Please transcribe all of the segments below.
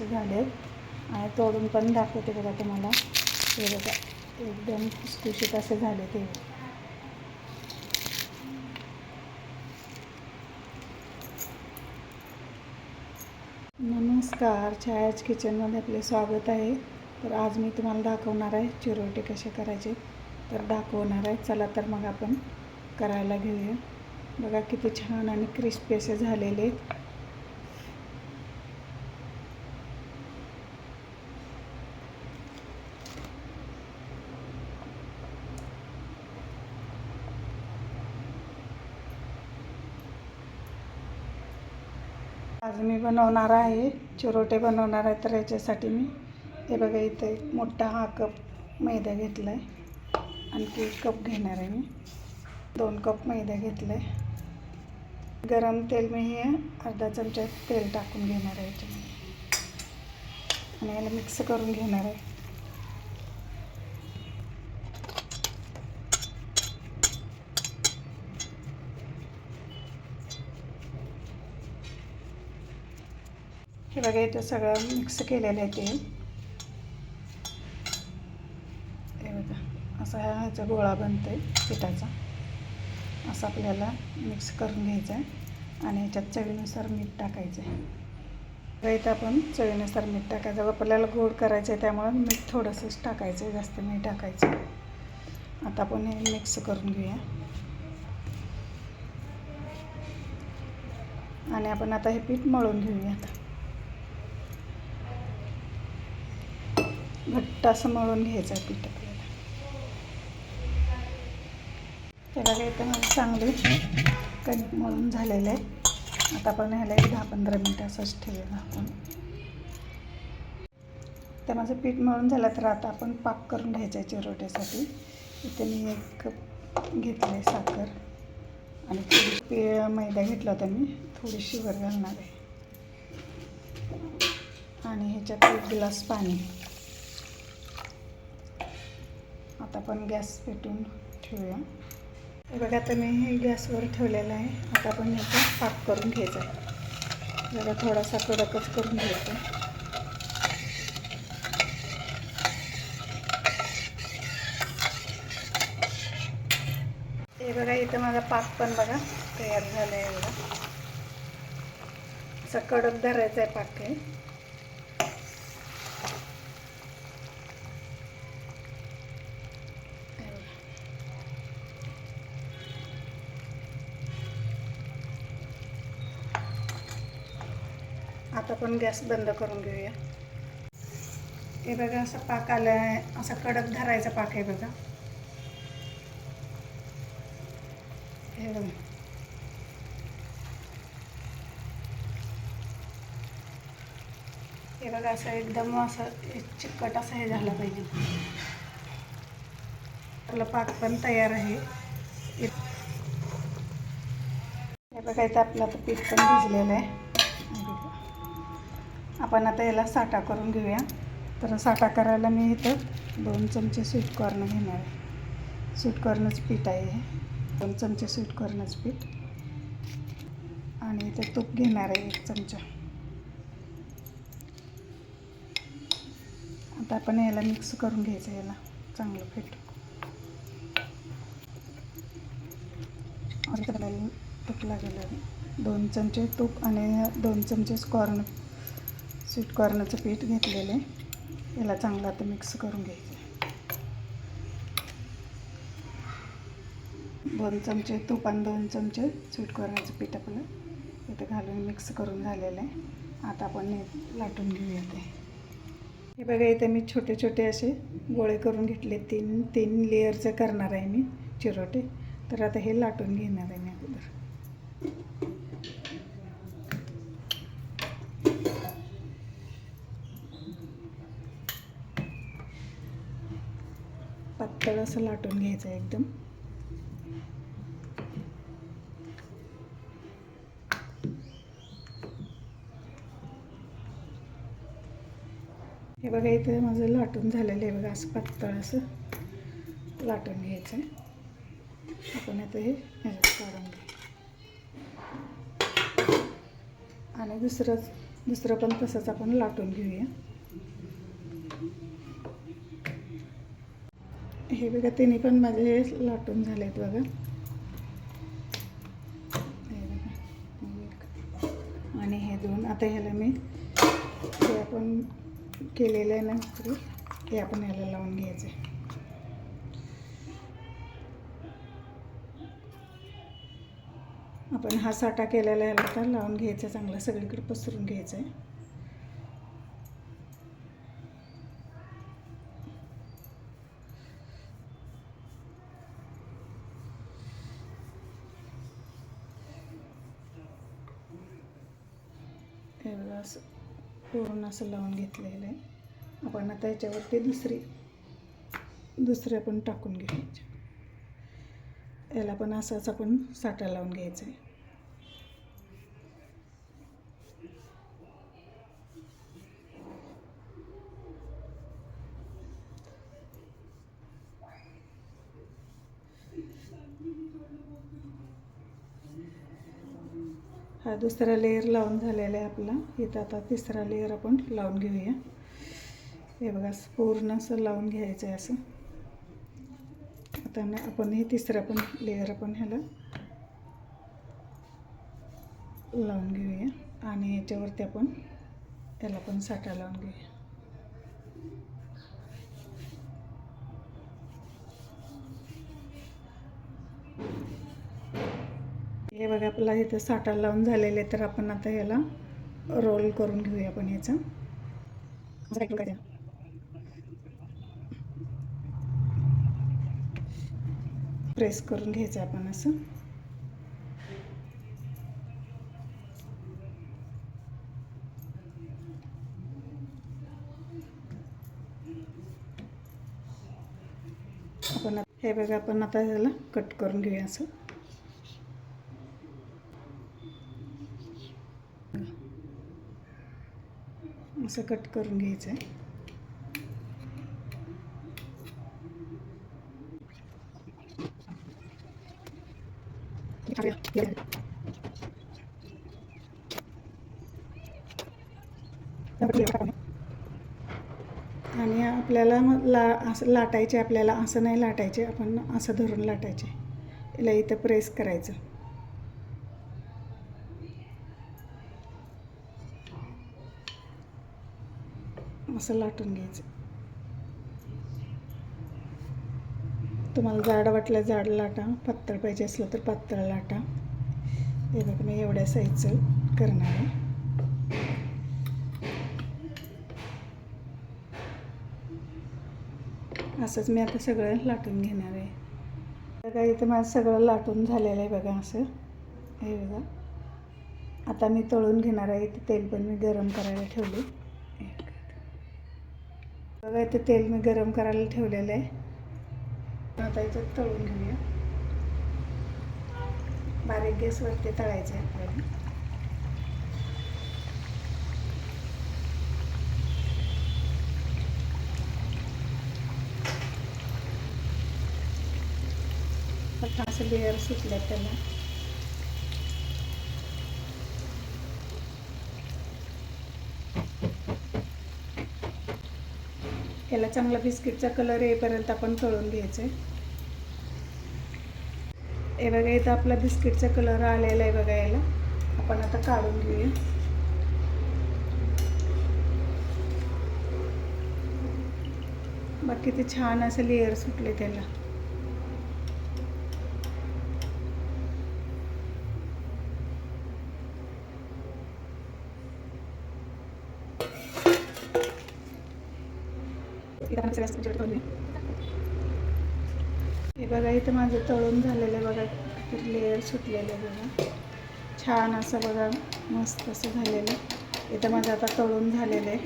असे झाले आहेत आणि तोडून पण दाखवते बघा तुम्हाला. हे बघा एकदम खुशखुशीत असे झाले ते. नमस्कार छायाच किचनमध्ये आपले स्वागत आहे. तर आज मी तुम्हाला दाखवणार आहे चिरोटे कसे करायचे. तर दाखवणार आहे. चला तर मग आपण करायला घेऊया. बघा किती छान आणि क्रिस्पी असे झालेले आहेत. आज मी बनवणार आहे चिरोटे बनवणार आहे तर याच्यासाठी मी हे बघा इथं एक मोठा हा कप मैदा घेतला आहे आणखी एक कप घेणार आहे मी. दोन कप मैदा घेतला आहे गरम तेल मी हे अर्धा चमचा तेल टाकून घेणार आहे याच्यामध्ये. आणि याला मिक्स करून घेणार आहे. हे बघा इथं सगळं मिक्स केलेलं आहे ते. हे बघा असा हा ह्याचा गोळा बनतो आहे पिठाचा. असं आपल्याला मिक्स करून घ्यायचं आहे आणि ह्याच्यात चवीनुसार मीठ टाकायचं आहे. बघा इथं आपण चवीनुसार मीठ टाकायचं. आपल्याला गोड करायचं आहे त्यामुळं मीठ थोडंसंच टाकायचं आहे जास्त मीठ टाकायचं आता आपण हे मिक्स करून घेऊया. आणि आपण आता हे पीठ मळून घेऊया. घट्ट असं मळून घ्यायचं आहे पीठ आपल्याला. हे बघा इथं मला चांगले कणिक मळून झालेलं आहे. आता आपण ह्याला एक दहा पंधरा मिनटं असंच ठेवूया आपण. तर माझं पीठ मळून झालं तर आता आपण पाक करून घ्यायचं आहे चिरोट्यासाठी. इथे मी एक कप घेतलं आहे साखर. आणि थोडी मैदा घेतला होता मी. थोडीशी वर घालणार आहे. आणि ह्याच्यात एक ग्लास पाणी. आता आपण गॅस पेटून ठेवूया. हे बघा आता मी हे गॅसवर ठेवलेलं आहे. आता आपण याचा पाक करून घ्यायचा आहे. जरा थोडासा कडकच करून घ्यायचा हे बघा इथं माझा पाक पण बघा तयार झाला आहे बघा असा कडक धरायचा आहे पाक आहे आता पण गॅस बंद करून घेऊया. हे बघा असं पाक आलं आहे असा कडक धरायचा पाक आहे बघा. हे बघा. हे बघा असं एकदम असं चिकट असं हे झालं पाहिजे. आपलं पाक पण तयार आहे. हे बघा इथं आपलं आता पीठ पण भिजलेलं आहे. आपण आता याला साठा करून घेऊया. तर साठा करायला मी इथं दोन चमचे स्वीट कॉर्न घेणार आहे. स्वीट कॉर्नच पीठ आहे हे. दोन चमचे स्वीट कॉर्नच पीठ. आणि इथे तूप घेणार आहे एक चमचा. आता आपण याला मिक्स करून घ्यायचं याला. चांगलं फेट तूप लागेल. दोन चमचे तूप आणि दोन चमचे कॉर्न स्वीट कॉर्नरचं पीठ घेतलेलं आहे. याला चांगलं आता मिक्स करून घ्यायचं दोन चमचे तूप आणि दोन चमचे स्वीट कॉर्नरचं पीठ आपलं इथं घालून मिक्स करून झालेलं आहे. आता आपण लाटून घेऊया ते. हे बघा इथे मी छोटे छोटे असे गोळे करून घेतले. तीन तीन लेअरचं करणार आहे मी चिरोटे. तर आता हे लाटून घेणार आहे मी अगोदर पातळ असं लाटून घ्यायचं आहे एकदम. हे बघा इथे माझं लाटून झालेलं आहे बघा असं पातळ असं लाटून घ्यायचं आहे. आपण आता हे काढून घ्या आणि दुसरंच दुसरं पण तसंच आपण लाटून घेऊया. हे बघा तिन्ही पण माझे हे लाटून झाले बघा. बघा. आणि हे दोन. आता ह्याला मी हे आपण केलेलं आहे ना हे आपण ह्याला लावून घ्यायचं आहे. आपण हा साठा केलेला ह्याला आता लावून घ्यायचा चांगला सगळीकडे पसरून घ्यायचा आहे. हे बघा असं पूर्ण असं लावून घेतलेलं आहे. आपण आता याच्यावरती दुसरी दुसरी आपण टाकून घ्यायची याला पण असंच आपण साठा लावून घ्यायचा आहे. हा दुसरा लेअर लावून झालेला आहे आपला. इथं आता तिसरा लेअर आपण लावून घेऊया. हे बघा पूर्ण असं लावून घ्यायचं आहे असं. आता ना आपण हे तिसरा पण लेअर आपण ह्याला लावून घेऊया. आणि याच्यावरती आपण त्याला पण साठा लावून घेऊया. हे बघा आपला इथं साठा लावून झालेले तर आपण आता याला रोल करून घेऊया आपण याचा प्रेस करून घ्यायचं आपण असं. आपण आता- हे बघा आपण आता ह्याला कट करून घेऊया असं. असं कट करून घ्यायचं आहे आणि आपल्याला मग ला असं लाटायचे आपल्याला असं नाही लाटायचे आपण असं धरून लाटायचे. याला इथं प्रेस करायचं. असं लाटून घ्यायचं. तुम्हाला जाड वाटलं जाड लाटा पातळ पाहिजे असलं तर पातळ लाटा. हे बघा मी एवढ्या साईजचं करणार आहे. असंच मी आता सगळं लाटून घेणार आहे. बघा इथं माझं सगळं लाटून झालेलं आहे बघा असं. हे बघा. आता मी तळून घेणार आहे इथे तेल पण मी गरम करायला ठेवले बघा इथे तेल मी गरम करायला ठेवलेलं आहे. आता इथं तळून घेऊया. बारीक गॅसवरती तळायचं आहे आपल्याला. असं लेअर सुटले त्याला. याला चांगला बिस्किटचा कलर येईपर्यंत आपण तळून घ्यायचं. आहे हे बघा इथं आपला बिस्किटचा कलर आलेला आहे बघा याला. आपण आता काढून घेऊया. बाकी ते छान असं लेअर सुटले त्याला इथं आपण सगळ्या तुमच्याकडे तळून घेऊ. हे बघा इथं माझं तळून झालेलं आहे बघा लेअर सुटलेलं आहे बघा. छान असं बघा मस्त असं झालेलं आहे. इथं माझं आता तळून झालेलं आहे.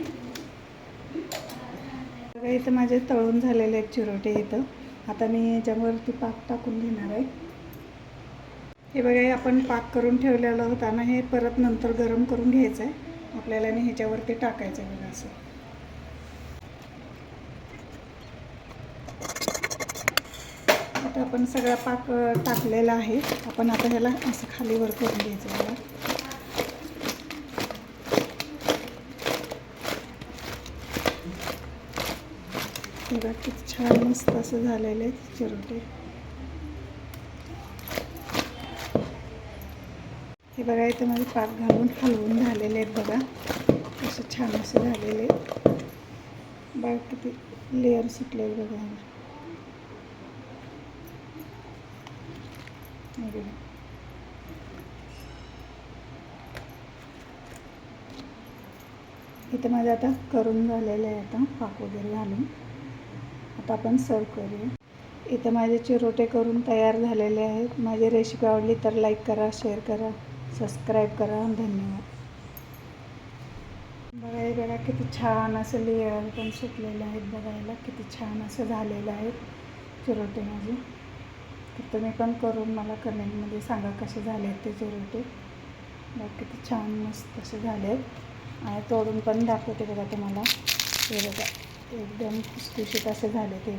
बघा इथं माझे तळून झालेले आहेत चिरोटे इथं. आता मी याच्यावरती पाक टाकून घेणार आहे. हे बघा आपण पाक करून ठेवलेलं होता ना हे परत नंतर गरम करून घ्यायचं आहे. आपल्याला आणि ह्याच्यावरती टाकायचं आहे बघा असं. आता आपण सगळा पाक टाकलेला आहे. आपण आता ह्याला असं खालीवर करून घ्यायचं मला बघा किती छान मस्त असं झालेलं आहे चिरोटे हे बघा इथं माझे पाक घालून हलवून झालेले आहेत बघा. असं छान असे झालेले आहेत बघा किती लेअर सुटलेले बघा. ह्याला. इथे इथं माझं आता करून झालेलं आहे आता पाक वगैरे घालून. आता आपण सर्व करूया. इथं माझे चिरोटे करून तयार झालेले आहेत. माझी रेसिपी आवडली तर लाईक करा शेअर करा सबस्क्राईब करा. धन्यवाद. बघा हे बघा किती छान असं लेअर पण सुटलेलं आहेत बघायला. किती छान असं झालेलं आहे चिरोटे माझे. तर तुम्ही पण करून मला कमेंटमध्ये सांगा कसे झाले आहेत ते चिरोटे बाकी ते छान मस्त असे झाले आहेत. आणि तोडून पण दाखवते बघा तुम्हाला. हे बघा एकदम खुसखुशीत असे झाले ते.